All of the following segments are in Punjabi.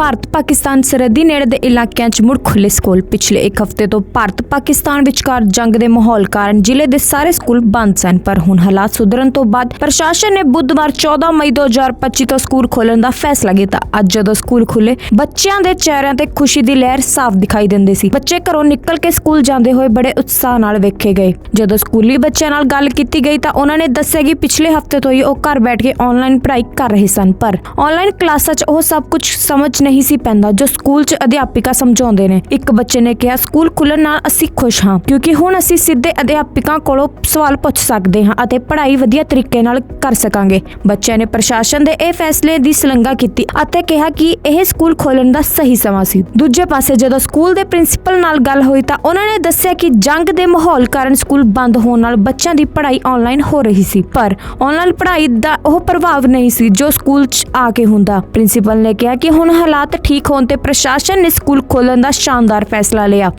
ਭਾਰਤ ਪਾਕਿਸਤਾਨ ਸਰਹੱਦੀ ਨੇੜੇ ਦੇ ਇਲਾਕਿਆਂ 'ਚ ਮੁੜ ਖੁੱਲੇ ਸਕੂਲ। ਪਿਛਲੇ ਇੱਕ ਹਫ਼ਤੇ ਤੋਂ ਭਾਰਤ ਪਾਕਿਸਤਾਨ ਵਿਚਕਾਰ ਜੰਗ ਦੇ ਮਾਹੌਲ ਕਾਰਨ ਜ਼ਿਲ੍ਹੇ ਦੇ ਸਾਰੇ ਸਕੂਲ ਬੰਦ ਸਨ, ਪਰ ਹੁਣ ਹਾਲਾਤ ਸੁਧਰਨ ਤੋਂ ਬਾਅਦ ਪ੍ਰਸ਼ਾਸਨ ਨੇ ਬੁੱਧਵਾਰ 14 ਮਈ 2025 ਤੋਂ ਸਕੂਲ ਖੋਲਣ ਦਾ ਫੈਸਲਾ ਕੀਤਾ। ਅੱਜ ਜਦੋਂ ਸਕੂਲ ਖੁੱਲੇ ਬੱਚਿਆਂ ਦੇ ਚਿਹਰਿਆਂ ਤੇ ਖੁਸ਼ੀ ਦੀ ਲਹਿਰ ਸਾਫ਼ ਦਿਖਾਈ ਦਿੰਦੀ ਸੀ। ਬੱਚੇ ਘਰੋਂ ਨਿਕਲ ਕੇ ਸਕੂਲ ਜਾਂਦੇ ਹੋਏ ਬੜੇ ਉਤਸ਼ਾਹ ਨਾਲ ਵੇਖੇ ਗਏ। ਜਦੋਂ ਸਕੂਲੀ ਬੱਚਿਆਂ ਨਾਲ ਗੱਲ ਕੀਤੀ ਗਈ ਤਾਂ ਉਹਨਾਂ ਨੇ ਦੱਸਿਆ ਕਿ ਪਿਛਲੇ ਹਫ਼ਤੇ ਤੋਂ ਹੀ ਉਹ ਘਰ ਬੈਠ ਕੇ ਆਨਲਾਈਨ ਪੜ੍ਹਾਈ ਕਰ ਰਹੇ ਸਨ, ਪਰ ਆਨਲਾਈਨ ਕਲਾਸਾਂ 'ਚ ਉਹ ਸਭ ਕੁਝ ਸਮਝ ਨਹੀਂ ਨਹੀਂ ਸੀ ਪੈਂਦਾ, ਜੋ ਸਕੂਲ 'ਚ ਅਧਿਆਪਿਕਾ ਸਮਝਾਉਂਦੇ ਨੇ। ਇੱਕ ਬੱਚੇ ਨੇ ਕਿਹਾ, ਸਕੂਲ ਖੁੱਲਣ ਨਾਲ ਅਸੀਂ ਖੁਸ਼ ਹਾਂ, ਕਿਉਂਕਿ ਹੁਣ ਅਸੀਂ ਸਿੱਧੇ ਅਧਿਆਪਿਕਾਂ ਕੋਲੋਂ ਸਵਾਲ ਪੁੱਛ ਸਕਦੇ ਹਾਂ ਅਤੇ ਪੜ੍ਹਾਈ ਵਧੀਆ ਤਰੀਕੇ ਨਾਲ ਕਰ ਸਕਾਂਗੇ। ਬੱਚਿਆਂ ਨੇ ਪ੍ਰਸ਼ਾਸਨ ਦੇ ਇਹ ਫੈਸਲੇ ਦੀ ਸ਼ਲਾਘਾ ਕੀਤੀ ਅਤੇ ਕਿਹਾ ਕਿ ਇਹ ਸਕੂਲ ਖੋਲਣ ਦਾ ਸਹੀ ਸਮਾਂ ਸੀ। ਦੂਜੇ ਪਾਸੇ ਜਦੋਂ ਸਕੂਲ ਦੇ ਪ੍ਰਿੰਸੀਪਲ ਨਾਲ ਗੱਲ ਹੋਈ ਤਾਂ ਉਹਨਾਂ ਨੇ ਦੱਸਿਆ ਕਿ ਜੰਗ ਦੇ ਮਾਹੌਲ ਕਾਰਨ ਸਕੂਲ ਬੰਦ ਹੋਣ ਨਾਲ ਬੱਚਿਆਂ ਦੀ ਪੜ੍ਹਾਈ ਆਨਲਾਈਨ ਹੋ ਰਹੀ ਸੀ, ਪਰ ਆਨਲਾਈਨ ਪੜ੍ਹਾਈ ਦਾ ਉਹ ਪ੍ਰਭਾਵ ਨਹੀਂ ਸੀ ਜੋ ਸਕੂਲ 'ਚ ਆ ਕੇ ਹੁੰਦਾ। ਪ੍ਰਿੰਸੀਪਲ ਨੇ ਕਿਹਾ ਕਿ ਹੁਣ ਹਾਲਾਤ ਠੀਕ ਹੋਣ ਤੇ ਪ੍ਰਸ਼ਾਸਨ ਨੇ ਸਕੂਲ ਖੋਲਣ ਦਾ ਸ਼ਾਨਦਾਰ ਫੈਸਲਾ ਲਿਆ।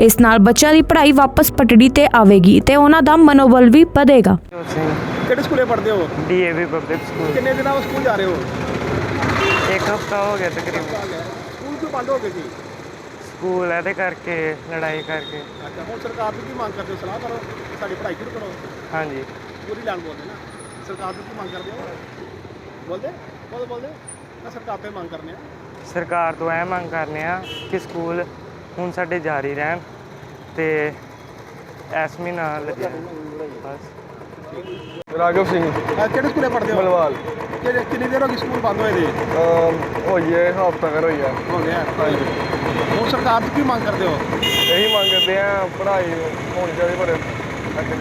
ਇਸ ਨਾਲ ਬੱਚਿਆਂ ਦੀ ਪੜ੍ਹਾਈ ਵਾਪਸ ਪਟੜੀ ਤੇ ਆਵੇਗੀ ਤੇ ਉਹਨਾਂ ਦਾ ਮਨੋਬਲ ਵੀ ਵਧੇਗਾ। ਜੋਤ ਸਿੰਘ ਕਿਹੜੇ ਸਕੂਲੇ ਪੜ੍ਹਦੇ ਹੋ? DAV public school. ਕਿੰਨੇ ਦਿਨਾਂ ਤੋਂ ਸਕੂਲ ਜਾ ਰਹੇ ਹੋ? ਇੱਕ ਹਫਤਾ ਹੋ ਗਿਆ ਤਕਰੀਬਨ। ਸਕੂਲ ਕਿਉਂ ਬੰਦ ਹੋ ਗਏ ਸੀ ਸਕੂਲ ਇਹਦੇ ਕਰਕੇ ਲੜਾਈ ਕਰਕੇ। ਅੱਛਾ ਹੁਣ ਸਰਕਾਰ ਤੋਂ ਕੀ ਮੰਗ ਕਰਦੇ ਹੋ? ਸਲਾਹ ਕਰੋ ਕਿ ਸਾਡੀ ਪੜ੍ਹਾਈ ਸ਼ੁਰੂ ਕਰੋ। ਹਾਂਜੀ। ਪੂਰੀ ਲਾਈਨ ਬੋਲਦੇ ਨਾ। ਸਰਕਾਰ ਤੋਂ ਕੀ ਮੰਗ ਕਰਦੇ ਹੋ? ਬੋਲਦੇ? ਬੋਲ ਬੋਲਦੇ। ਨਾ ਸਰਕਾਰ ਤੋਂ ਹੀ ਮੰਗ ਕਰਨੇ ਆ। ਸਰਕਾਰ ਤੋਂ ਇਹ ਮੰਗ ਕਰਨੇ ਆ ਕਿ ਸਕੂਲ ਹੁਣ ਸਾਡੇ ਜਾਰੀ ਰਹਿਣ ਤੇ ਐਸ ਮਹੀਨਾ ਲੱਗਿਆ। ਬਸ। ਰਾਘਵ ਸਿੰਘ। ਅਹ ਕਿਹੜੇ ਸਕੂਲੇ ਪੜ੍ਹਦੇ ਹੋ? ਬਲਵਾਲ ਕਿਹੜੇ ਕਿੰਨੀ ਦੇਰ ਹੋ ਗਈ ਸਕੂਲ ਬੰਦ ਹੋਏ ਦੇ? ਅਮ ਹੋਈਏ ਹਫਤਾ ਕਰ ਹੋਈਆ ਹੋ ਗਿਆ। ਹਾਂਜੀ। ਹੁਣ ਸਰਕਾਰ ਤੋਂ ਕੀ ਮੰਗ ਕਰਦੇ ਹੋ? ਇਹੀ ਮੰਗਦੇ ਆ ਪੜ੍ਹਾਈ ਹੋਣੀ ਚਾਹੀਦੀ ਪਰ ਅੱਗੇ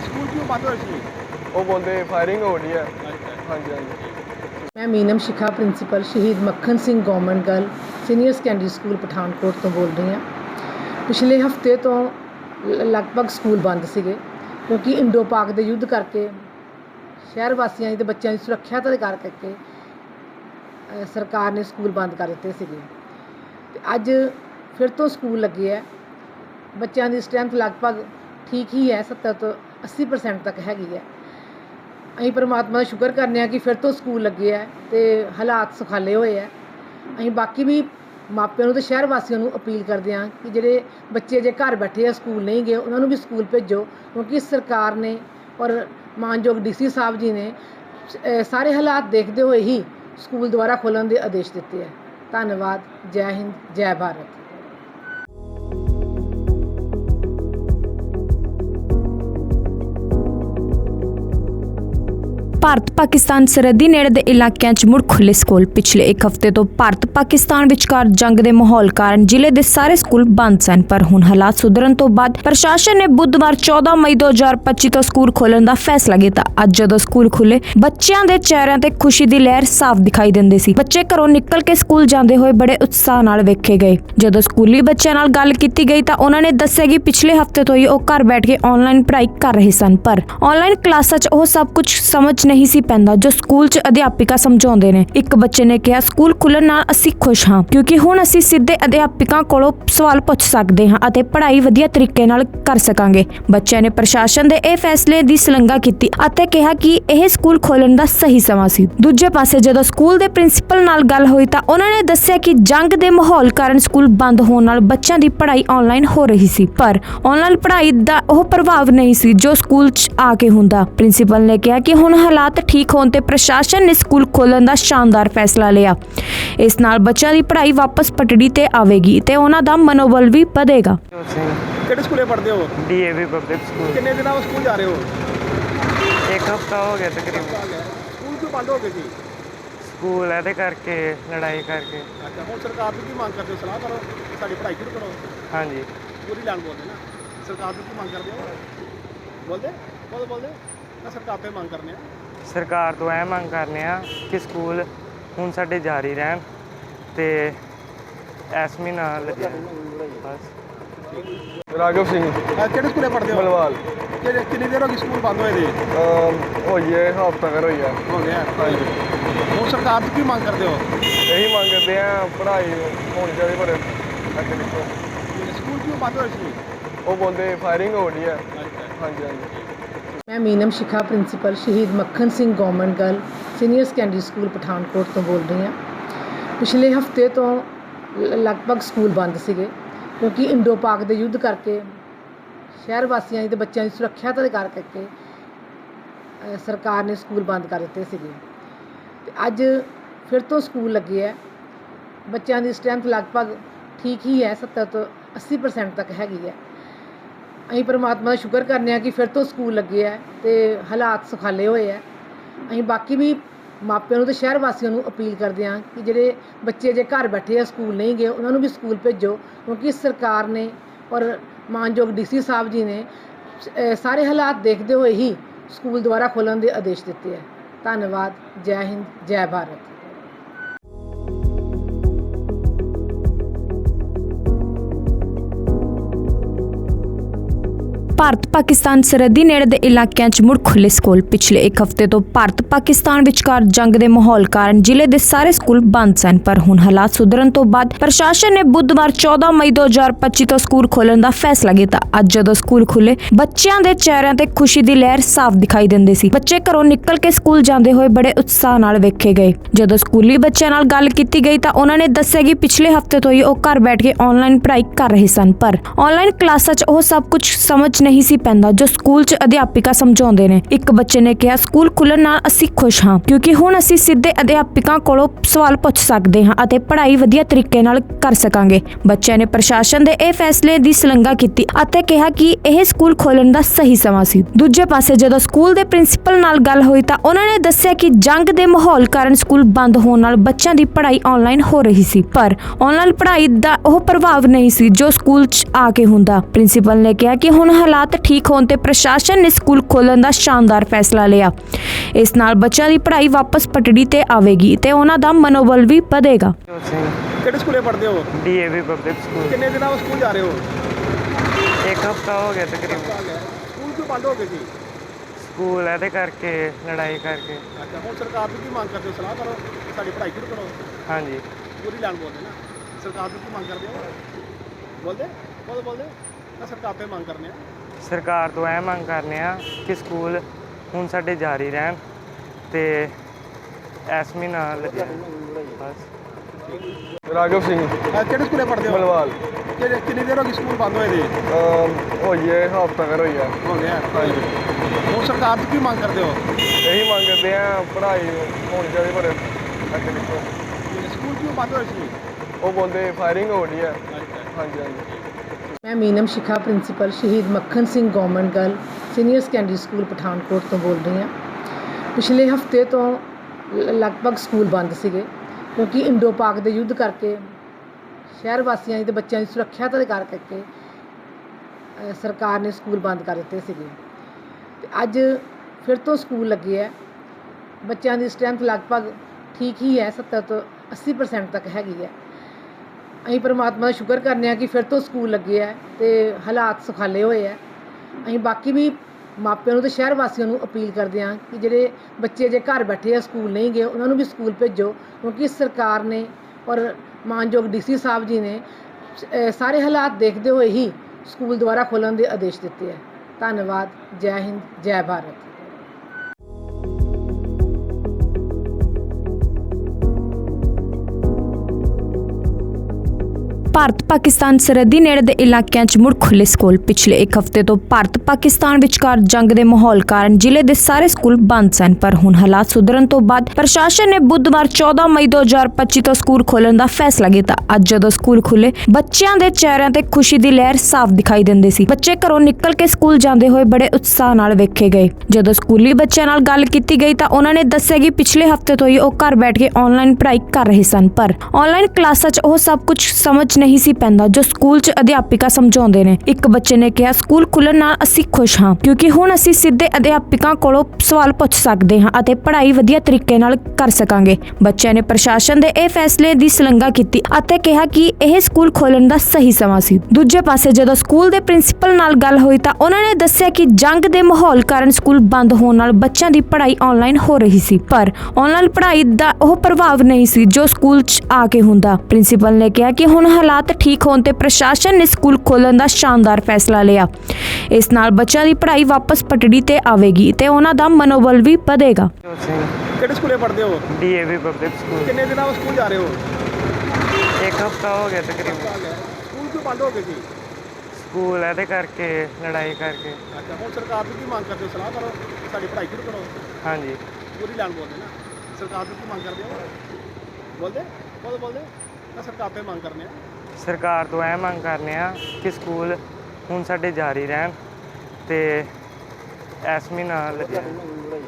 ਸਕੂਲ ਕਿਉਂ ਬੰਦ ਹੋਏ ਸੀ? ਉਹ ਬੋਲਦੇ ਫਾਇਰਿੰਗ ਹੋ ਰਹੀ ਹੈ ਹਾਂਜੀ ਹਾਂਜੀ। ਮੈਂ ਮੀਨਮ ਸ਼ਿਖਾ, ਪ੍ਰਿੰਸੀਪਲ ਸ਼ਹੀਦ Makhan Singh government girl senior secondary school Pathankot ਤੋਂ ਬੋਲ ਰਹੀ ਹਾਂ। ਪਿਛਲੇ ਹਫ਼ਤੇ ਤੋਂ ਲ- ਲਗਭਗ ਸਕੂਲ ਬੰਦ ਸੀਗੇ, ਕਿਉਂਕਿ ਇੰਡੋ ਪਾਕ ਦੇ ਯੁੱਧ ਕਰਕੇ ਸ਼ਹਿਰ ਵਾਸੀਆਂ ਦੀ ਤੇ ਬੱਚਿਆਂ ਦੀ ਸੁਰੱਖਿਆ ਦੇ ਕਰ ਕਰਕੇ ਸਰਕਾਰ ਨੇ ਸਕੂਲ ਬੰਦ ਕਰ ਦਿੱਤੇ ਸੀਗੇ। ਤੇ ਅੱਜ ਫਿਰ ਤੋਂ ਸਕੂਲ ਲੱਗੇ ਹੈ ਬੱਚਿਆਂ ਦੀ ਸਟਰੈਂਥ ਲਗਭਗ ਠੀਕ ਹੀ ਹੈ 70 ਤੋਂ 80% ਤੱਕ ਹੈਗੀ ਹੈ। ਅਸੀਂ ਪਰਮਾਤਮਾ ਦਾ ਸ਼ੁਕਰ ਕਰਨੇ ਆ ਕਿ ਫਿਰ ਤੋਂ ਸਕੂਲ ਲੱਗੇ ਆ ਤੇ ਹਾਲਾਤ ਸੁਖਾਲੇ ਹੋਏ ਆ। ਅਸੀਂ ਬਾਕੀ ਵੀ ਮਾਪਿਆਂ ਨੂੰ ਤੇ ਸ਼ਹਿਰ ਵਾਸੀਆਂ ਨੂੰ ਅਪੀਲ ਕਰਦੇ ਆ ਕਿ ਜਿਹੜੇ ਬੱਚੇ ਜੇ ਘਰ ਬੈਠੇ ਆ, ਸਕੂਲ ਨਹੀਂ ਗਏ, ਉਹਨਾਂ ਨੂੰ ਵੀ ਸਕੂਲ ਭੇਜੋ, ਕਿਉਂਕਿ ਸਰਕਾਰ ਨੇ ਔਰ ਮਾਨਯੋਗ ਡੀਸੀ ਸਾਹਿਬ ਜੀ ਨੇ ਸਾਰੇ ਹਾਲਾਤ ਦੇਖਦੇ ਹੋਏ ਹੀ ਸਕੂਲ ਦੁਆਰਾ ਖੋਲ੍ਹਣ ਦੇ ਆਦੇਸ਼ ਦਿੱਤੇ ਆ। ਧੰਨਵਾਦ, ਜੈ ਹਿੰਦ, ਜੈ ਭਾਰਤ। ਭਾਰਤ ਪਾਕਿਸਤਾਨ ਸਰਹੱਦੀ ਨੇੜੇ ਦੇ ਇਲਾਕਿਆਂ 'ਚ ਮੁੜ ਖੁੱਲੇ ਸਕੂਲ। ਪਿਛਲੇ ਇੱਕ ਹਫ਼ਤੇ ਤੋਂ ਭਾਰਤ ਪਾਕਿਸਤਾਨ ਵਿਚਕਾਰ ਜੰਗ ਦੇ ਮਾਹੌਲ ਕਾਰਨ ਜ਼ਿਲ੍ਹੇ ਦੇ ਸਾਰੇ ਸਕੂਲ ਬੰਦ ਸਨ, ਪਰ ਹੁਣ ਹਾਲਾਤ ਸੁਧਰਨ ਤੋਂ ਬਾਅਦ ਪ੍ਰਸ਼ਾਸਨ ਨੇ ਬੁੱਧਵਾਰ 14 ਮਈ 2025 ਤੋਂ ਸਕੂਲ ਖੋਲ੍ਹਣ ਦਾ ਫੈਸਲਾ ਕੀਤਾ। ਅੱਜ ਜਦੋਂ ਸਕੂਲ ਖੁੱਲੇ ਬੱਚਿਆਂ ਦੇ ਚਿਹਰਿਆਂ ਤੇ ਖੁਸ਼ੀ ਦੀ ਲਹਿਰ ਸਾਫ਼ ਦਿਖਾਈ ਦਿੰਦੀ ਸੀ। ਬੱਚੇ ਘਰੋਂ ਨਿਕਲ ਕੇ ਸਕੂਲ ਜਾਂਦੇ ਹੋਏ ਬੜੇ ਉਤਸ਼ਾਹ ਨਾਲ ਵੇਖੇ ਗਏ। ਜਦੋਂ ਸਕੂਲੀ ਬੱਚਿਆਂ ਨਾਲ ਗੱਲ ਕੀਤੀ ਗਈ ਤਾਂ ਉਹਨਾਂ ਨੇ ਦੱਸਿਆ ਕਿ ਪਿਛਲੇ ਹਫ਼ਤੇ ਤੋਂ ਹੀ ਉਹ ਘਰ ਬੈਠ ਕੇ ਆਨਲਾਈਨ ਪੜ੍ਹਾਈ ਕਰ ਰਹੇ ਸਨ, ਪਰ ਆਨਲਾਈਨ ਕਲਾਸਾਂ 'ਚ ਉਹ ਸਭ ਕੁਝ ਸਮਝ ਨਹੀਂ ਸੀ ਪੈਂਦਾ, ਜੋ ਸਕੂਲ 'ਚ ਅਧਿਆਪਿਕਾ ਸਮਝਾਉਂਦੇ ਨੇ। ਇੱਕ ਬੱਚੇ ਨੇ ਕਿਹਾ, ਸਕੂਲ ਖੁੱਲਣ ਨਾਲ ਅਸੀਂ ਖੁਸ਼ ਹਾਂ, ਕਿਉਂਕਿ ਹੁਣ ਅਸੀਂ ਸਿੱਧੇ ਅਧਿਆਪਿਕਾਂ ਕੋਲੋਂ ਸਵਾਲ ਪੁੱਛ ਸਕਦੇ ਹਾਂ ਅਤੇ ਪੜ੍ਹਾਈ ਵਧੀਆ ਤਰੀਕੇ ਨਾਲ ਕਰ ਸਕਾਂਗੇ। ਬੱਚਿਆਂ ਨੇ ਪ੍ਰਸ਼ਾਸਨ ਦੇ ਇਹ ਫੈਸਲੇ ਦੀ ਸ਼ਲਾਘਾ ਕੀਤੀ ਅਤੇ ਕਿਹਾ ਕਿ ਇਹ ਸਕੂਲ ਖੋਲਣ ਦਾ ਸਹੀ ਸਮਾਂ ਸੀ। ਦੂਜੇ ਪਾਸੇ ਜਦੋਂ ਸਕੂਲ ਦੇ ਪ੍ਰਿੰਸੀਪਲ ਨਾਲ ਗੱਲ ਹੋਈ ਤਾਂ ਉਹਨਾਂ ਨੇ ਦੱਸਿਆ ਕਿ ਜੰਗ ਦੇ ਮਾਹੌਲ ਕਾਰਨ ਸਕੂਲ ਬੰਦ ਹੋਣ ਨਾਲ ਬੱਚਿਆਂ ਦੀ ਪੜ੍ਹਾਈ ਆਨਲਾਈਨ ਹੋ ਰਹੀ ਸੀ, ਪਰ ਆਨਲਾਈਨ ਪੜ੍ਹਾਈ ਦਾ ਉਹ ਪ੍ਰਭਾਵ ਨਹੀਂ ਸੀ ਜੋ ਸਕੂਲ 'ਚ ਆ ਕੇ ਹੁੰਦਾ। ਪ੍ਰਿੰਸੀਪਲ ਨੇ ਕਿਹਾ ਕਿ ਹੁਣ ਹਾਲਾਤ ਠੀਕ ਹੋਣ ਤੇ ਪ੍ਰਸ਼ਾਸਨ ਨੇ ਸਕੂਲ ਖੋਲਣ ਦਾ ਸ਼ਾਨਦਾਰ ਫੈਸਲਾ ਲਿਆ। ਇਸ ਨਾਲ ਬੱਚਿਆਂ ਦੀ ਪੜ੍ਹਾਈ ਵਾਪਸ ਪਟੜੀ ਤੇ ਆਵੇਗੀ ਤੇ ਉਹਨਾਂ ਦਾ ਮਨੋਬਲ ਵੀ ਵਧੇਗਾ। ਜੋਤ ਸਿੰਘ ਕਿਹੜੇ ਸਕੂਲੇ ਪੜ੍ਹਦੇ ਹੋ? DAV public school. ਕਿੰਨੇ ਦਿਨਾਂ ਤੋਂ ਸਕੂਲ ਜਾ ਰਹੇ ਹੋ? ਇੱਕ ਹਫਤਾ ਹੋ ਗਿਆ ਤਕਰੀਬਨ। ਸਕੂਲ ਕਿਉਂ ਬੰਦ ਹੋ ਗਏ ਸੀ ਸਕੂਲ ਇਹਦੇ ਕਰਕੇ ਲੜਾਈ ਕਰਕੇ। ਅੱਛਾ ਹੁਣ ਸਰਕਾਰ ਤੋਂ ਕੀ ਮੰਗ ਕਰਦੇ ਹੋ? ਸਲਾਹ ਕਰੋ ਸਾਡੀ ਪੜ੍ਹਾਈ ਸ਼ੁਰੂ ਕਰੋ। ਹਾਂਜੀ। ਪੂਰੀ ਲਾਈਨ ਬੋਲਦੇ ਨਾ। ਸਰਕਾਰ ਤੋਂ ਕੀ ਮੰਗ ਕਰਦੇ ਹੋ? ਬੋਲਦੇ? ਬੋਲ ਬੋਲਦੇ। ਨਾ ਸਰਕਾਰ ਤੋਂ ਹੀ ਮੰਗ ਕਰਨੇ ਆ। ਸਰਕਾਰ ਤੋਂ ਇਹ ਮੰਗ ਕਰਨੇ ਆ ਕਿ ਸਕੂਲ ਹੁਣ ਸਾਡੇ ਜਾਰੀ ਰਹਿਣ ਤੇ ਐਸ ਮਹੀਨਾ ਲੱਗਿਆ। ਬਸ। ਰਾਘਵ ਸਿੰਘ। ਅਹ ਕਿਹੜੇ ਸਕੂਲੇ ਪੜ੍ਹਦੇ ਹੋ? ਬਲਵਾਲ। ਕਿਹੜੇ ਕਿੰਨੀ ਦੇਰ ਹੋ ਗਈ ਸਕੂਲ ਬੰਦ ਹੋਏ ਦੇ? ਅਮ ਹੋਈਏ ਹਫਤਾ ਕਰ ਹੋਈਆ ਹੋ। ਗਿਆ। ਹਾਂਜੀ। ਹੁਣ ਸਰਕਾਰ ਤੋਂ ਕੀ ਮੰਗ ਕਰਦੇ ਹੋ? ਇਹੀ ਮੰਗਦੇ ਆ ਪੜ੍ਹਾਈ ਹੋਣੀ ਚਾਹੀਦੀ ਪਰ ਅੱਗੇ ਦੇਖੋ ਸਕੂਲ ਕਿਉਂ ਬੰਦ ਹੋਏ ਸੀ? ਉਹ ਬੋਲਦੇ ਫਾਇਰਿੰਗ ਹੋ ਰਹੀ ਹੈ। ਹਾਂਜੀ ਹਾਂਜੀ। ਮੈਂ ਮੀਨਮ ਸ਼ਿਖਾ, ਪ੍ਰਿੰਸੀਪਲ ਸ਼ਹੀਦ Makhan Singh government girl senior secondary school Pathankot ਤੋਂ ਬੋਲ ਰਹੀ ਹਾਂ। ਪਿਛਲੇ ਹਫ਼ਤੇ ਤੋਂ ਲ- ਲਗਭਗ ਸਕੂਲ ਬੰਦ ਸੀਗੇ, ਕਿਉਂਕਿ ਇੰਡੋ ਪਾਕ ਦੇ ਯੁੱਧ ਕਰਕੇ ਸ਼ਹਿਰ ਵਾਸੀਆਂ ਦੀ ਤੇ ਬੱਚਿਆਂ ਦੀ ਸੁਰੱਖਿਆ ਦੇ ਕਰ ਕਰਕੇ ਸਰਕਾਰ ਨੇ ਸਕੂਲ ਬੰਦ ਕਰ ਦਿੱਤੇ ਸੀਗੇ। ਤੇ ਅੱਜ ਫਿਰ ਤੋਂ ਸਕੂਲ ਲੱਗੇ ਹੈ ਬੱਚਿਆਂ ਦੀ ਸਟਰੈਂਥ ਲਗਭਗ ਠੀਕ ਹੀ ਹੈ 70 ਤੋਂ 80% ਤੱਕ ਹੈਗੀ ਹੈ। ਅਸੀਂ ਪਰਮਾਤਮਾ ਦਾ ਸ਼ੁਕਰ ਕਰਨੇ ਆ ਕਿ ਫਿਰ ਤੋਂ ਸਕੂਲ ਲੱਗੇ ਆ ਤੇ ਹਾਲਾਤ ਸੁਖਾਲੇ ਹੋਏ ਆ। ਅਸੀਂ ਬਾਕੀ ਵੀ ਮਾਪਿਆਂ ਨੂੰ ਤੇ ਸ਼ਹਿਰ ਵਾਸੀਆਂ ਨੂੰ ਅਪੀਲ ਕਰਦੇ ਆ ਕਿ ਜਿਹੜੇ ਬੱਚੇ ਜੇ ਘਰ ਬੈਠੇ ਆ, ਸਕੂਲ ਨਹੀਂ ਗਏ, ਉਹਨਾਂ ਨੂੰ ਵੀ ਸਕੂਲ ਭੇਜੋ, ਕਿਉਂਕਿ ਸਰਕਾਰ ਨੇ ਔਰ ਮਾਨਯੋਗ ਡੀਸੀ ਸਾਹਿਬ ਜੀ ਨੇ ਸਾਰੇ ਹਾਲਾਤ ਦੇਖਦੇ ਹੋਏ ਹੀ ਸਕੂਲ ਦੁਆਰਾ ਖੋਲ੍ਹਣ ਦੇ ਆਦੇਸ਼ ਦਿੱਤੇ ਆ। ਧੰਨਵਾਦ, ਜੈ ਹਿੰਦ, ਜੈ ਭਾਰਤ। ਭਾਰਤ ਪਾਕਿਸਤਾਨ ਸਰਹੱਦੀ ਨੇੜੇ ਦੇ ਇਲਾਕਿਆਂ 'ਚ ਮੁੜ ਖੁੱਲੇ ਸਕੂਲ। ਪਿਛਲੇ ਇੱਕ ਹਫ਼ਤੇ ਤੋਂ ਭਾਰਤ ਪਾਕਿਸਤਾਨ ਵਿਚਕਾਰ ਜੰਗ ਦੇ ਮਾਹੌਲ ਕਾਰਨ ਜ਼ਿਲ੍ਹੇ ਦੇ ਸਾਰੇ ਸਕੂਲ ਬੰਦ ਸਨ, ਪਰ ਹੁਣ ਹਾਲਾਤ ਸੁਧਰਨ ਤੋਂ ਬਾਅਦ ਪ੍ਰਸ਼ਾਸਨ ਨੇ ਬੁੱਧਵਾਰ 14 ਮਈ 2025 ਤੋਂ ਸਕੂਲ ਖੋਲਣ ਦਾ ਫੈਸਲਾ ਕੀਤਾ। ਅੱਜ ਜਦੋਂ ਸਕੂਲ ਖੁੱਲੇ ਬੱਚਿਆਂ ਦੇ ਚਿਹਰਿਆਂ ਤੇ ਖੁਸ਼ੀ ਦੀ ਲਹਿਰ ਸਾਫ਼ ਦਿਖਾਈ ਦਿੰਦੀ ਸੀ। ਬੱਚੇ ਘਰੋਂ ਨਿਕਲ ਕੇ ਸਕੂਲ ਜਾਂਦੇ ਹੋਏ ਬੜੇ ਉਤਸ਼ਾਹ ਨਾਲ ਵੇਖੇ ਗਏ। ਜਦੋਂ ਸਕੂਲੀ ਬੱਚਿਆਂ ਨਾਲ ਗੱਲ ਕੀਤੀ ਗਈ ਤਾਂ ਉਹਨਾਂ ਨੇ ਦੱਸਿਆ ਕਿ ਪਿਛਲੇ ਹਫ਼ਤੇ ਤੋਂ ਹੀ ਉਹ ਘਰ ਬੈਠ ਕੇ ਆਨਲਾਈਨ ਪੜ੍ਹਾਈ ਕਰ ਰਹੇ ਸਨ, ਪਰ ਆਨਲਾਈਨ ਕਲਾਸਾਂ 'ਚ ਉਹ ਸਭ ਕੁਝ ਸਮਝ ਨਹੀਂ ਸੀ ਪੈਂਦਾ, ਜੋ ਸਕੂਲ 'ਚ ਅਧਿਆਪਿਕਾ ਸਮਝਾਉਂਦੇ ਨੇ। ਇੱਕ ਬੱਚੇ ਨੇ ਕਿਹਾ, ਸਕੂਲ ਖੁੱਲਣ ਨਾਲ ਅਸੀਂ ਖੁਸ਼ ਹਾਂ, ਕਿਉਂਕਿ ਹੁਣ ਅਸੀਂ ਸਿੱਧੇ ਅਧਿਆਪਿਕਾਂ ਕੋਲੋਂ ਸਵਾਲ ਪੁੱਛ ਸਕਦੇ ਹਾਂ ਅਤੇ ਪੜ੍ਹਾਈ ਵਧੀਆ ਤਰੀਕੇ ਨਾਲ ਕਰ ਸਕਾਂਗੇ। ਬੱਚਿਆਂ ਨੇ ਪ੍ਰਸ਼ਾਸਨ ਦੇ ਇਹ ਫੈਸਲੇ ਦੀ ਸ਼ਲਾਘਾ ਕੀਤੀ ਅਤੇ ਕਿਹਾ ਕਿ ਇਹ ਸਕੂਲ ਖੋਲਣ ਦਾ ਸਹੀ ਸਮਾਂ ਸੀ। ਦੂਜੇ ਪਾਸੇ ਜਦੋਂ ਸਕੂਲ ਦੇ ਪ੍ਰਿੰਸੀਪਲ ਨਾਲ ਗੱਲ ਹੋਈ ਤਾਂ ਉਹਨਾਂ ਨੇ ਦੱਸਿਆ ਕਿ ਜੰਗ ਦੇ ਮਾਹੌਲ ਕਾਰਨ ਸਕੂਲ ਬੰਦ ਹੋਣ ਨਾਲ ਬੱਚਿਆਂ ਦੀ ਪੜ੍ਹਾਈ ਆਨਲਾਈਨ ਹੋ ਰਹੀ ਸੀ, ਪਰ ਆਨਲਾਈਨ ਪੜ੍ਹਾਈ ਦਾ ਉਹ ਪ੍ਰਭਾਵ ਨਹੀਂ ਸੀ ਜੋ ਸਕੂਲ 'ਚ ਆ ਕੇ ਹੁੰਦਾ। ਪ੍ਰਿੰਸੀਪਲ ਨੇ ਕਿਹਾ ਕਿ ਹੁਣ ਹਾਲਾਤ ਠੀਕ ਹੋਣ ਤੇ ਪ੍ਰਸ਼ਾਸਨ ਨੇ ਸਕੂਲ ਖੋਲਣ ਦਾ ਸ਼ਾਨਦਾਰ ਫੈਸਲਾ ਲਿਆ। ਇਸ ਨਾਲ ਬੱਚਿਆਂ ਦੀ ਪੜ੍ਹਾਈ ਵਾਪਸ ਪਟੜੀ ਤੇ ਆਵੇਗੀ ਤੇ ਉਹਨਾਂ ਦਾ ਮਨੋਬਲ ਵੀ ਵਧੇਗਾ। ਜੋਤ ਸਿੰਘ ਕਿਹੜੇ ਸਕੂਲੇ ਪੜ੍ਹਦੇ ਹੋ? ਡੀਏਵੀ ਪਬਲਿਕ ਸਕੂਲ ਕਿੰਨੇ ਦਿਨਾਂ ਤੋਂ ਸਕੂਲ ਜਾ ਰਹੇ ਹੋ? ਇੱਕ ਹਫਤਾ ਹੋ ਗਿਆ ਤਕਰੀਬਨ। ਸਕੂਲ ਕਿਉਂ ਬੰਦ ਹੋ ਗਏ ਸੀ ਸਕੂਲ ਇਹਦੇ ਕਰਕੇ ਲੜਾਈ ਕਰਕੇ। ਅੱਛਾ ਹੁਣ ਸਰਕਾਰ ਤੋਂ ਕੀ ਮੰਗ ਕਰਦੇ ਹੋ? ਸਲਾਹ ਕਰੋ ਸਾਡੀ ਪੜ੍ਹਾਈ ਸ਼ੁਰੂ ਕਰੋ। ਹਾਂਜੀ। ਪੂਰੀ ਲਾਣ ਬੋਲਦੇ ਨਾ। ਸਰਕਾਰ ਤੋਂ ਕੀ ਮੰਗ ਕਰਦੇ ਹੋ? ਬੋਲਦੇ? ਬੋਲ ਬੋਲਦੇ। ਨਾ ਸਰਕਾਰ ਤੋਂ ਮੰਗ ਕਰਨੇ ਆ। ਸਰਕਾਰ ਤੋਂ ਇਹ ਮੰਗ ਕਰਨੇ ਆ ਕਿ ਸਕੂਲ ਹੁਣ ਸਾਡੇ ਜਾਰੀ ਰਹਿਣ ਤੇ ਐਸ ਮਹੀਨਾ ਲੱਗਿਆ। ਬਸ। ਰਾਘਵ ਸਿੰਘ ਅਹ ਕਿਹੜੇ ਸਕੂਲੇ ਪੜ੍ਹਦੇ ਹੋ? ਮਲਵਾਲ। ਕਿਹੜੇ ਕਿੰਨੀ ਦੇਰ ਹੋ ਗਈ ਸਕੂਲ ਬੰਦ ਹੋਏ ਦੇ? ਅਮ ਹੋਈਏ ਹਫ਼ਤਾ ਕਰ ਹੋਈਆ ਹੋ ਗਿਆ। ਹਾਂਜੀ। ਹੁਣ ਸਰਕਾਰ ਤੋਂ ਕੀ ਮੰਗ ਕਰਦੇ ਹੋ? ਇਹੀ ਮੰਗ ਕਰਦੇ ਆ ਪੜ੍ਹਾਈ ਹੋਣੀ ਚਾਹੀਦੀ ਪਰ ਅੱਗੇ ਲਿਖੋ ਸਕੂਲ ਕਿਉਂ ਬੰਦ ਹੋਏ ਸੀ? ਉਹ ਬੋਲਦੇ ਫਾਇਰਿੰਗ ਹੋ ਰਹੀ ਹੈ ਹਾਂਜੀ ਹਾਂਜੀ। ਮੈਂ ਮੀਨਮ ਸ਼ਿਖਾ ਪ੍ਰਿੰਸੀਪਲ ਸ਼ਹੀਦ Makhan Singh government girl senior secondary school Pathankot ਤੋਂ ਬੋਲ ਰਹੀ ਹਾਂ। ਪਿਛਲੇ ਹਫ਼ਤੇ ਤੋਂ ਲ- ਲਗਭਗ ਸਕੂਲ ਬੰਦ ਸੀਗੇ, ਕਿਉਂਕਿ ਇੰਡੋ ਪਾਕ ਦੇ ਯੁੱਧ ਕਰਕੇ ਸ਼ਹਿਰ ਵਾਸੀਆਂ ਦੀ ਤੇ ਬੱਚਿਆਂ ਦੀ ਸੁਰੱਖਿਆ ਦੇ ਕਰ ਕਰਕੇ ਸਰਕਾਰ ਨੇ ਸਕੂਲ ਬੰਦ ਕਰ ਦਿੱਤੇ ਸੀਗੇ। ਤੇ ਅੱਜ ਫਿਰ ਤੋਂ ਸਕੂਲ ਲੱਗੇ ਹੈ। ਬੱਚਿਆਂ ਦੀ ਸਟਰੈਂਥ ਲਗਭਗ ਠੀਕ ਹੀ ਹੈ 70 ਤੋਂ 80% ਤੱਕ ਹੈਗੀ ਹੈ। ਅਸੀਂ ਪਰਮਾਤਮਾ ਦਾ ਸ਼ੁਕਰ ਕਰਨੇ ਆ ਕਿ ਫਿਰ ਤੋਂ ਸਕੂਲ ਲੱਗੇ ਆ ਤੇ ਹਾਲਾਤ ਸੁਖਾਲੇ ਹੋਏ ਆ। ਅਸੀਂ ਬਾਕੀ ਵੀ ਮਾਪਿਆਂ ਨੂੰ ਤੇ ਸ਼ਹਿਰ ਵਾਸੀਆਂ ਨੂੰ ਅਪੀਲ ਕਰਦੇ ਆ ਕਿ ਜਿਹੜੇ ਬੱਚੇ ਜੇ ਘਰ ਬੈਠੇ ਆ, ਸਕੂਲ ਨਹੀਂ ਗਏ, ਉਹਨਾਂ ਨੂੰ ਵੀ ਸਕੂਲ ਭੇਜੋ, ਕਿਉਂਕਿ ਸਰਕਾਰ ਨੇ ਔਰ ਮਾਨਯੋਗ ਡੀਸੀ ਸਾਹਿਬ ਜੀ ਨੇ ਸਾਰੇ ਹਾਲਾਤ ਦੇਖਦੇ ਹੋਏ ਹੀ ਸਕੂਲ ਦੁਆਰਾ ਖੋਲ੍ਹਣ ਦੇ ਆਦੇਸ਼ ਦਿੱਤੇ ਆ। ਧੰਨਵਾਦ, ਜੈ ਹਿੰਦ, ਜੈ ਭਾਰਤ। ਭਾਰਤ ਪਾਕਿਸਤਾਨ ਸਰਹੱਦੀ ਨੇੜੇ ਦੇ ਇਲਾਕਿਆਂ 'ਚ ਮੁੜ ਖੁੱਲੇ ਸਕੂਲ। ਪਿਛਲੇ ਇੱਕ ਹਫ਼ਤੇ ਤੋਂ ਭਾਰਤ ਪਾਕਿਸਤਾਨ ਵਿਚਕਾਰ ਜੰਗ ਦੇ ਮਾਹੌਲ ਕਾਰਨ ਜ਼ਿਲ੍ਹੇ ਦੇ ਸਾਰੇ ਸਕੂਲ ਬੰਦ ਸਨ, ਪਰ ਹੁਣ ਹਾਲਾਤ ਸੁਧਰਨ ਤੋਂ ਬਾਅਦ ਪ੍ਰਸ਼ਾਸਨ ਨੇ ਬੁੱਧਵਾਰ 14 ਮਈ 2025 ਤੋਂ ਸਕੂਲ ਖੋਲਣ ਦਾ ਫੈਸਲਾ ਕੀਤਾ। ਅੱਜ ਜਦੋਂ ਸਕੂਲ ਖੁੱਲੇ ਬੱਚਿਆਂ ਦੇ ਚਿਹਰਿਆਂ ਤੇ ਖੁਸ਼ੀ ਦੀ ਲਹਿਰ ਸਾਫ਼ ਦਿਖਾਈ ਦਿੰਦੀ ਸੀ। ਬੱਚੇ ਘਰੋਂ ਨਿਕਲ ਕੇ ਸਕੂਲ ਜਾਂਦੇ ਹੋਏ ਬੜੇ ਉਤਸ਼ਾਹ ਨਾਲ ਵੇਖੇ ਗਏ। ਜਦੋਂ ਸਕੂਲੀ ਬੱਚਿਆਂ ਨਾਲ ਗੱਲ ਕੀਤੀ ਗਈ ਤਾਂ ਉਹਨਾਂ ਨੇ ਦੱਸਿਆ ਕਿ ਪਿਛਲੇ ਹਫ਼ਤੇ ਤੋਂ ਹੀ ਉਹ ਘਰ ਬੈਠ ਕੇ ਆਨਲਾਈਨ ਪੜ੍ਹਾਈ ਕਰ ਰਹੇ ਸਨ, ਪਰ ਆਨਲਾਈਨ ਕਲਾਸਾਂ 'ਚ ਉਹ ਸਭ ਕੁਝ ਸਮਝ ਨਹੀਂ ਸੀ ਪੈਂਦਾ, ਜੋ ਸਕੂਲ 'ਚ ਅਧਿਆਪਿਕਾ ਸਮਝਾਉਂਦੇ ਨੇ। ਇੱਕ ਬੱਚੇ ਨੇ ਕਿਹਾ, ਸਕੂਲ ਖੁੱਲਣ ਨਾਲ ਅਸੀਂ ਖੁਸ਼ ਹਾਂ, ਕਿਉਂਕਿ ਹੁਣ ਅਸੀਂ ਸਿੱਧੇ ਅਧਿਆਪਿਕਾਂ ਕੋਲੋਂ ਸਵਾਲ ਪੁੱਛ ਸਕਦੇ ਹਾਂ ਅਤੇ ਪੜ੍ਹਾਈ ਵਧੀਆ ਤਰੀਕੇ ਨਾਲ ਕਰ ਸਕਾਂਗੇ। ਬੱਚਿਆਂ ਨੇ ਪ੍ਰਸ਼ਾਸਨ ਦੇ ਇਹ ਫੈਸਲੇ ਦੀ ਸ਼ਲਾਘਾ ਕੀਤੀ ਅਤੇ ਕਿਹਾ ਕਿ ਇਹ ਸਕੂਲ ਖੋਲਣ ਦਾ ਸਹੀ ਸਮਾਂ ਸੀ। ਦੂਜੇ ਪਾਸੇ ਜਦੋਂ ਸਕੂਲ ਦੇ ਪ੍ਰਿੰਸੀਪਲ ਨਾਲ ਗੱਲ ਹੋਈ ਤਾਂ ਉਹਨਾਂ ਨੇ ਦੱਸਿਆ ਕਿ ਜੰਗ ਦੇ ਮਾਹੌਲ ਕਾਰਨ ਸਕੂਲ ਬੰਦ ਹੋਣ ਨਾਲ ਬੱਚਿਆਂ ਦੀ ਪੜ੍ਹਾਈ ਆਨਲਾਈਨ ਹੋ ਰਹੀ ਸੀ, ਪਰ ਆਨਲਾਈਨ ਪੜ੍ਹਾਈ ਦਾ ਉਹ ਪ੍ਰਭਾਵ ਨਹੀਂ ਸੀ ਜੋ ਸਕੂਲ 'ਚ ਆ ਕੇ ਹੁੰਦਾ। ਪ੍ਰਿੰਸੀਪਲ ਨੇ ਕਿਹਾ ਕਿ ਹੁਣ ਹਾਲਾਤ ਠੀਕ ਹੋਣ ਤੇ ਪ੍ਰਸ਼ਾਸਨ ਨੇ ਸਕੂਲ ਖੋਲਣ ਦਾ ਸ਼ਾਨਦਾਰ ਫੈਸਲਾ ਲਿਆ। ਇਸ ਨਾਲ ਬੱਚਿਆਂ ਦੀ ਪੜ੍ਹਾਈ ਵਾਪਸ ਪਟੜੀ ਤੇ ਆਵੇਗੀ ਤੇ ਉਹਨਾਂ ਦਾ ਮਨੋਬਲ ਵੀ ਵਧੇਗਾ। ਜੋਤ ਸਿੰਘ ਕਿਹੜੇ ਸਕੂਲੇ ਪੜ੍ਹਦੇ ਹੋ? ਡੀਏਵੀ ਪਬਲਿਕ ਸਕੂਲ ਕਿੰਨੇ ਦਿਨਾਂ ਤੋਂ ਸਕੂਲ ਜਾ ਰਹੇ ਹੋ? ਇੱਕ ਹਫਤਾ ਹੋ ਗਿਆ ਤਕਰੀਬਨ। ਸਕੂਲ ਕਿਉਂ ਬੰਦ ਹੋ ਗਏ ਸੀ ਸਕੂਲ ਇਹਦੇ ਕਰਕੇ ਲੜਾਈ ਕਰਕੇ। ਅੱਛਾ ਹੁਣ ਸਰਕਾਰ ਤੋਂ ਕੀ ਮੰਗ ਕਰਦੇ ਹੋ? ਸਲਾਹ ਕਰੋ ਸਾਡੀ ਪੜ੍ਹਾਈ ਸ਼ੁਰੂ ਕਰੋ। ਹਾਂਜੀ। ਪੂਰੀ ਲਾਣ ਬੋਲਦੇ ਨਾ। ਸਰਕਾਰ ਤੋਂ ਕੀ ਮੰਗ ਕਰਦੇ ਹੋ? ਬੋਲਦੇ? ਬੋਲ ਬੋਲਦੇ। ਮੈਂ ਸਰਕਾਰ ਤੋਂ ਮੰਗ ਕਰਨੇ ਆ। ਸਰਕਾਰ ਤੋਂ ਇਹ ਮੰਗ ਕਰਨੇ ਆ ਕਿ ਸਕੂਲ ਹੁਣ ਸਾਡੇ ਜਾਰੀ ਰਹਿਣ ਤੇ ਇਸ ਮਹੀਨਾ ਲੱਗਿਆ।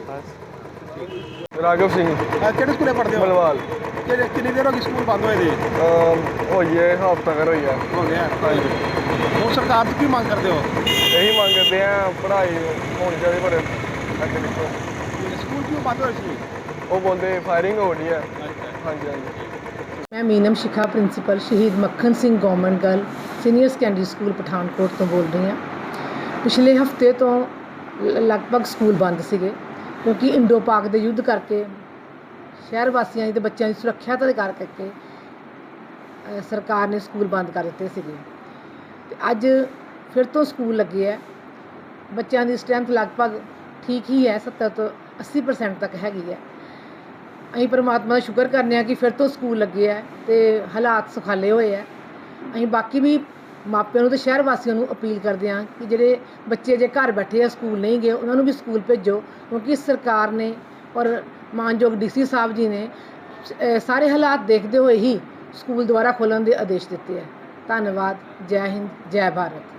ਬਸ। ਰਾਘਵ ਸਿੰਘ ਅਹ ਕਿਹੜੇ ਸਕੂਲੇ ਪੜ੍ਹਦੇ ਹੋ? ਮਲਵਾਲ ਕਿਹੜੇ ਕਿੰਨੀ ਦੇਰ ਹੋ ਗਈ ਸਕੂਲ ਬੰਦ ਹੋਏ ਦੇ? ਅਮ ਹੋਈਏ ਹਫ਼ਤਾ ਕਰ ਹੋਈ ਆ ਹੋ ਗਿਆ। ਹਾਂਜੀ। ਹੁਣ ਸਰਕਾਰ ਤੋਂ ਕੀ ਮੰਗ ਕਰਦੇ ਹੋ? ਇਹੀ ਮੰਗਦੇ ਆ ਪੜ੍ਹਾਈ ਹੋਣੀ ਚਾਹੀਦੀ ਪਰ ਅੱਗੇ ਨਿਕਲੋ ਸਕੂਲ ਕਿਉਂ ਬੰਦ ਹੋਏ ਸੀ? ਉਹ ਬੋਲਦੇ ਫਾਇਰਿੰਗ ਹੋ ਰਹੀ ਹੈ। ਹਾਂਜੀ ਹਾਂਜੀ। ਮੈਂ ਮੀਨਮ ਸ਼ਿਖਾ, ਪ੍ਰਿੰਸੀਪਲ ਸ਼ਹੀਦ Makhan Singh government girl senior secondary school Pathankot ਤੋਂ ਬੋਲ ਰਹੀ ਹਾਂ। ਪਿਛਲੇ ਹਫ਼ਤੇ ਤੋਂ ਲ- ਲਗਭਗ ਸਕੂਲ ਬੰਦ ਸੀਗੇ, ਕਿਉਂਕਿ ਇੰਡੋ ਪਾਕ ਦੇ ਯੁੱਧ ਕਰਕੇ ਸ਼ਹਿਰ ਵਾਸੀਆਂ ਦੀ ਤੇ ਬੱਚਿਆਂ ਦੀ ਸੁਰੱਖਿਆ ਦੇ ਕਰ ਕਰਕੇ ਸਰਕਾਰ ਨੇ ਸਕੂਲ ਬੰਦ ਕਰ ਦਿੱਤੇ ਸੀਗੇ। ਤੇ ਅੱਜ ਫਿਰ ਤੋਂ ਸਕੂਲ ਲੱਗੇ ਹੈ ਬੱਚਿਆਂ ਦੀ ਸਟਰੈਂਥ ਲਗਭਗ ਠੀਕ ਹੀ ਹੈ 70 ਤੋਂ 80% ਤੱਕ ਹੈਗੀ ਹੈ। ਅਸੀਂ ਪਰਮਾਤਮਾ ਦਾ ਸ਼ੁਕਰ ਕਰਨੇ ਆ ਕਿ ਫਿਰ ਤੋਂ ਸਕੂਲ ਲੱਗੇ ਆ ਤੇ ਹਾਲਾਤ ਸੁਖਾਲੇ ਹੋਏ ਆ। ਅਸੀਂ ਬਾਕੀ ਵੀ ਮਾਪਿਆਂ ਨੂੰ ਤੇ ਸ਼ਹਿਰ ਵਾਸੀਆਂ ਨੂੰ ਅਪੀਲ ਕਰਦੇ ਆ ਕਿ ਜਿਹੜੇ ਬੱਚੇ ਜੇ ਘਰ ਬੈਠੇ ਆ, ਸਕੂਲ ਨਹੀਂ ਗਏ, ਉਹਨਾਂ ਨੂੰ ਵੀ ਸਕੂਲ ਭੇਜੋ, ਕਿਉਂਕਿ ਸਰਕਾਰ ਨੇ ਔਰ ਮਾਨਯੋਗ ਡੀਸੀ ਸਾਹਿਬ ਜੀ ਨੇ ਸਾਰੇ ਹਾਲਾਤ ਦੇਖਦੇ ਹੋਏ ਹੀ ਸਕੂਲ ਦੁਆਰਾ ਖੋਲ੍ਹਣ ਦੇ ਆਦੇਸ਼ ਦਿੱਤੇ ਆ। ਧੰਨਵਾਦ, ਜੈ ਹਿੰਦ, ਜੈ ਭਾਰਤ।